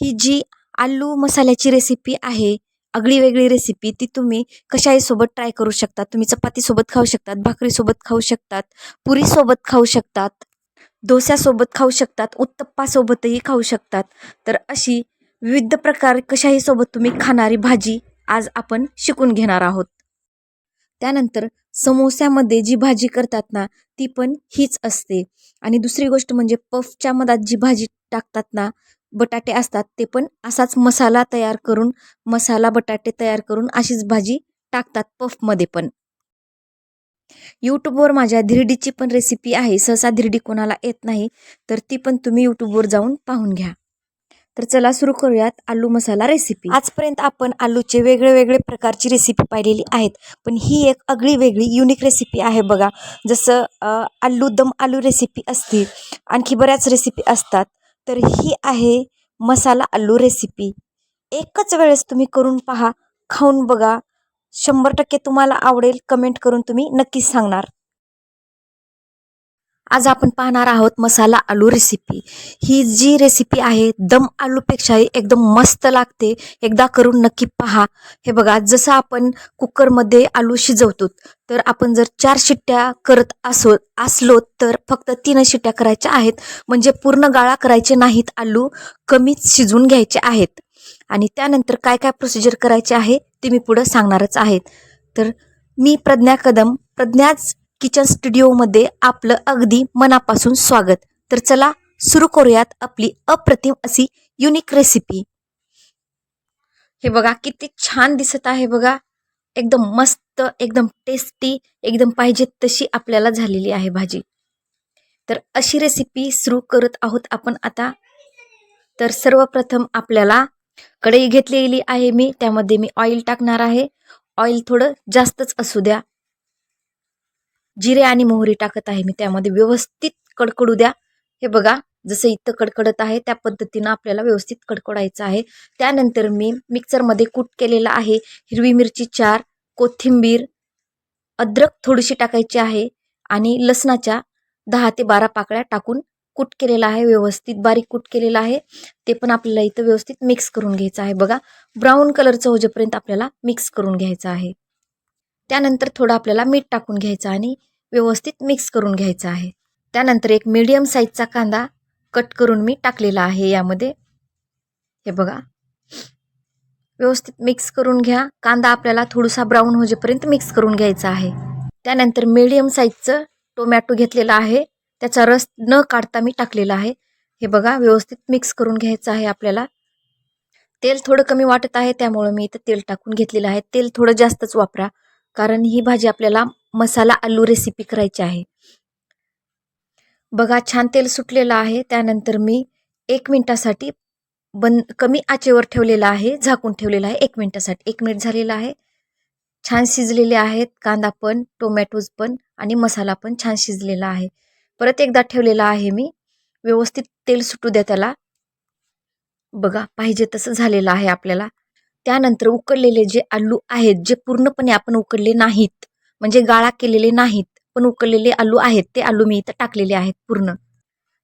ही जी आलू मसाल्याची रेसिपी आहे आगळी वेगळी रेसिपी ती तुम्ही कशाही सोबत ट्राय करू शकता. तुम्ही चपातीसोबत खाऊ शकतात भाकरीसोबत खाऊ शकतात पुरीसोबत खाऊ शकतात डोस्यासोबत खाऊ शकतात उत्तप्पासोबतही खाऊ शकतात. तर अशी विविध प्रकार कशाही सोबत तुम्ही खाणारी भाजी आज आपण शिकून घेणार आहोत. त्यानंतर समोस्यामध्ये जी भाजी करतात ना ती पण हीच असते. आणि दुसरी गोष्ट म्हणजे पफच्या मधात जी भाजी टाकतात ना बटाटे असतात ते पण असाच मसाला तयार करून मसाला बटाटे तयार करून अशीच भाजी टाकतात पफमध्ये पण. यूट्यूबवर माझ्या धिरडीची पण रेसिपी आहे. सहसा धिरडी कोणाला येत नाही तर ती पण तुम्ही यूट्यूबवर जाऊन पाहून घ्या. तर चला सुरू करूयात आलू मसाला रेसिपी आजपर्यंत आपण आलूचे वेगळे वेगळे प्रकारची रेसिपी पाहिलेली आहेत पण ही एक अगळी वेगळी युनिक रेसिपी आहे बघा. जसं आलू दम आलू रेसिपी असते आणखी बऱ्याच रेसिपी असतात. तर ही आहे मसाला आलू रेसिपी एकच वेळेस तुम्ही करून पहा खाऊन बघा. शंभर टक्के तुम्हाला आवडेल कमेंट करून तुम्ही नक्कीच सांगणार. आज आपण पाहणार आहोत मसाला आलू रेसिपी ही जी रेसिपी आहे दम आलूपेक्षाही एकदम मस्त लागते. एकदा करून नक्की पहा. हे बघा जसं आपण कुकरमध्ये आलू शिजवतो तर आपण जर चार शिट्ट्या करत असो असलो तर फक्त तीन शिट्ट्या करायच्या आहेत. म्हणजे पूर्ण गाळा करायचे नाहीत आलू कमीच शिजून घ्यायचे आहेत. आणि त्यानंतर काय काय प्रोसिजर करायचे आहे ते मी पुढं सांगणारच आहेत तर मी प्रज्ञा कदम प्रज्ञाच किचन स्टुडिओमध्ये आपलं अगदी मनापासून स्वागत. तर चला सुरू करूयात आपली अप्रतिम अशी युनिक रेसिपी हे बघा किती छान दिसत आहे बघा. एकदम मस्त एकदम टेस्टी एकदम पाहिजे तशी आपल्याला झालेली आहे भाजी. तर अशी रेसिपी सुरू करत आहोत आपण आता. तर सर्वप्रथम आपल्याला कढई घेतलेली आहे मी. त्यामध्ये मी ऑइल टाकणार आहे. ऑइल थोडं जास्तच असू द्या. जिरे आणि मोहरी टाकत आहे मी त्यामध्ये व्यवस्थित कडकडू द्या हे बघा जसं इथं कडकडत आहे त्या पद्धतीनं आपल्याला व्यवस्थित कडकडायचं आहे. त्यानंतर मी मिक्सरमध्ये कूट केलेला आहे हिरवी मिरची चार कोथिंबीर अद्रक थोडीशी टाकायची आहे आणि लसणाच्या दहा ते बारा पाकळ्या टाकून कूट केलेला आहे व्यवस्थित बारीक कूट केलेला आहे. ते पण आपल्याला इथं व्यवस्थित मिक्स करून घ्यायचं आहे. बघा ब्राऊन कलरचं होजेपर्यंत आपल्याला मिक्स करून घ्यायचं आहे. त्यानंतर थोडं आपल्याला मीठ टाकून घ्यायचं आणि व्यवस्थित मिक्स करून घ्यायचं आहे. त्यानंतर एक मीडियम साईजचा कांदा कट करून मी टाकलेला आहे यामध्ये. हे बघा. व्यवस्थित मिक्स करून घ्या. कांदा आपल्याला थोडासा ब्राऊन होजेपर्यंत मिक्स करून घ्यायचा आहे. त्यानंतर मीडियम साईजचं टोमॅटो घेतलेला आहे. त्याचा रस न काढता मी टाकलेला आहे. हे बघा व्यवस्थित मिक्स करून घ्यायचं आहे आपल्याला. तेल थोडं कमी वाटत आहे त्यामुळं मी इथं तेल टाकून घेतलेलं आहे. तेल थोडं जास्तच वापरा. कारण ही भाजी आपल्याला मसाला आलू रेसिपी करायची आहे. बघा छान तेल सुटलेलं आहे. त्यानंतर मी एक मिनटासाठी बंद कमी आचेवर ठेवलेलं आहे झाकून ठेवलेलं आहे एक मिनटासाठी. एक मिनिट झालेलं आहे. छान शिजलेले आहेत. कांदा पण टोमॅटोज पण आणि मसाला पण छान शिजलेला आहे. परत एकदा ठेवलेला आहे मी. व्यवस्थित तेल सुटू द्या त्याला. बघा पाहिजे तसं झालेलं आहे आपल्याला. त्यानंतर उकडलेले जे आलू आहेत जे पूर्णपणे आपण उकडले नाहीत म्हणजे गाळा केलेले नाहीत पण उकडलेले आलू आहेत ते आलू मी इथं टाकलेले आहेत पूर्ण.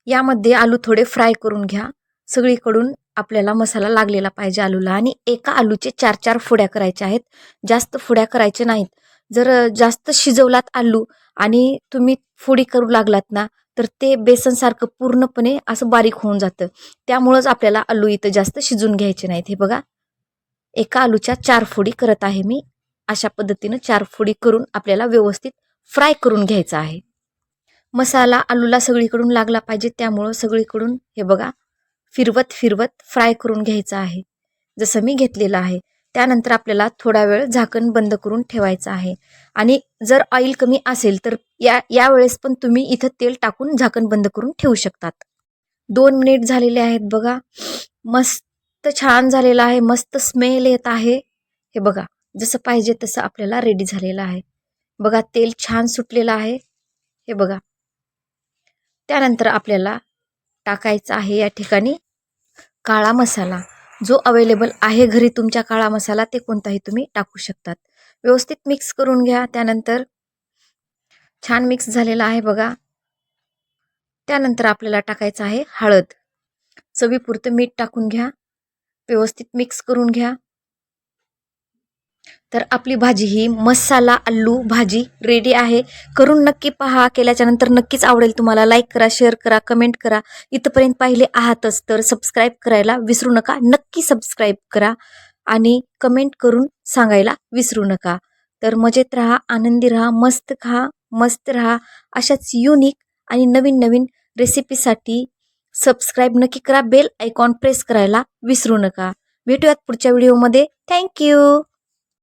यामध्ये आलू थोडे फ्राय करून घ्या. सगळीकडून आपल्याला मसाला लागलेला पाहिजे आलूला आणि एका आलूचे चार चार फुड्या करायच्या आहेत. जास्त फुड्या करायच्या नाहीत. जर जास्त शिजवलात आलू आणि तुम्ही फोडी करू लागलात ना तर ते बेसनसारखं पूर्णपणे असं बारीक होऊन जातं. त्यामुळंच आपल्याला आलू इथं जास्त शिजून घ्यायचे नाहीत हे बघा. एका आलूच्या चार फोडी करत आहे मी. अशा पद्धतीनं चार फोडी करून आपल्याला व्यवस्थित फ्राय करून घ्यायचा आहे. मसाला आलूला सगळीकडून लागला पाहिजे त्यामुळं सगळीकडून हे बघा फिरवत फिरवत फ्राय करून घ्यायचं आहे. जसं मी घेतलेलं आहे त्यानंतर आपल्याला थोडा वेळ झाकण बंद करून ठेवायचं आहे. आणि जर ऑइल कमी असेल तर या यावेळेस पण तुम्ही इथं तेल टाकून झाकण बंद करून ठेवू शकतात. दोन मिनिट झालेले आहेत बघा. मस्त छान झालेलं आहे मस्त स्मेल येत आहे. हे बघा जसं पाहिजे तसं आपल्याला रेडी झालेलं आहे. बघा तेल छान सुटलेलं आहे. हे बघा. त्यानंतर आपल्याला टाकायचा आहे या ठिकाणी काळा मसाला. जो अवेलेबल आहे घरी तुमच्या काळा मसाला ते कोणताही तुम्ही टाकू शकतात. व्यवस्थित मिक्स करून घ्या. त्यानंतर छान मिक्स झालेला आहे बघा. त्यानंतर आपल्याला टाकायचं आहे हळद. चवीपुरतं मीठ टाकून घ्या. व्यवस्थित मिक्स करून घ्या. तर आपली भाजी ही मसाला आलू भाजी रेडी आहे. करून नक्की पहा. केल्याच्यानंतर नक्कीच आवडेल तुम्हाला. लाईक करा शेअर करा कमेंट करा. इथंपर्यंत पाहिले आहातच तर सबस्क्राईब करायला विसरू नका. नक्की सबस्क्राईब करा आणि कमेंट करून सांगायला विसरू नका. तर मजेत राहा आनंदी राहा मस्त खा मस्त राहा. अशाच युनिक आणि नवीन नवीन रेसिपीसाठी सबस्क्राईब नक्की करा बेल आयकॉन प्रेस करायला विसरू नका. भेटूयात पुढच्या व्हिडिओमध्ये. थँक्यू!